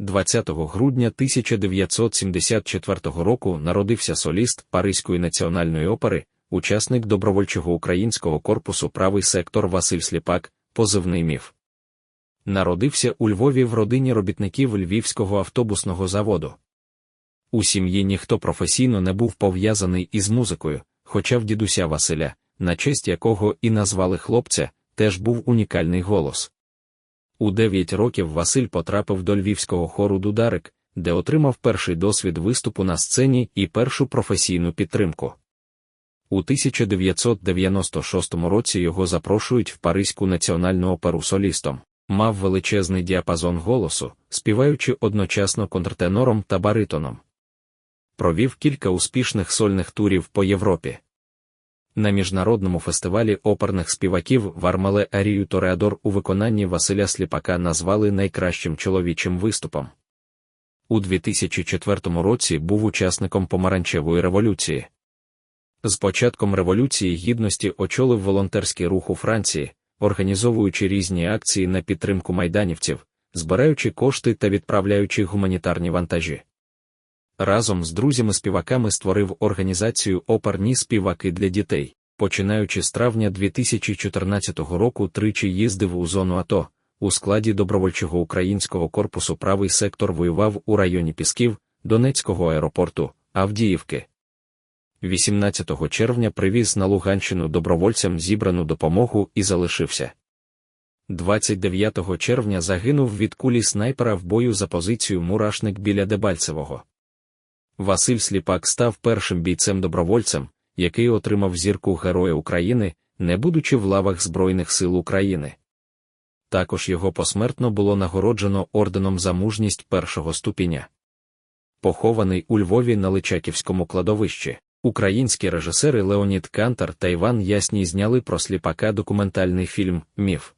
20 грудня 1974 року народився соліст Паризької національної опери, учасник добровольчого українського корпусу правий сектор Василь Сліпак, позивний міф. Народився у Львові в родині робітників Львівського автобусного заводу. У сім'ї ніхто професійно не був пов'язаний із музикою, хоча в дідуся Василя, на честь якого і назвали хлопця, теж був унікальний голос. У 9 років Василь потрапив до львівського хору Дударик, де отримав перший досвід виступу на сцені і першу професійну підтримку. У 1996 році його запрошують в Паризьку національну оперу солістом. Мав величезний діапазон голосу, співаючи одночасно контртенором та баритоном. Провів кілька успішних сольних турів по Європі. На міжнародному фестивалі оперних співаків Вармале Арію Тореадор у виконанні Василя Сліпака назвали найкращим чоловічим виступом. У 2004 році був учасником помаранчевої революції. З початком Революції Гідності очолив волонтерський рух у Франції, організовуючи різні акції на підтримку майданівців, збираючи кошти та відправляючи гуманітарні вантажі. Разом з друзями-співаками створив організацію Оперні співаки для дітей. Починаючи з травня 2014 року тричі їздив у зону АТО, у складі добровольчого українського корпусу правий сектор воював у районі Пісків, Донецького аеропорту, Авдіївки. 18 червня привіз на Луганщину добровольцям зібрану допомогу і залишився. 29 червня загинув від кулі снайпера в бою за позицію мурашник біля Дебальцевого. Василь Сліпак став першим бійцем-добровольцем, який отримав зірку Героя України, не будучи в лавах Збройних сил України. Також його посмертно було нагороджено орденом за мужність першого ступеня. Похований у Львові на Личаківському кладовищі. Українські режисери Леонід Кантар та Іван Ясній зняли про сліпака документальний фільм Міф.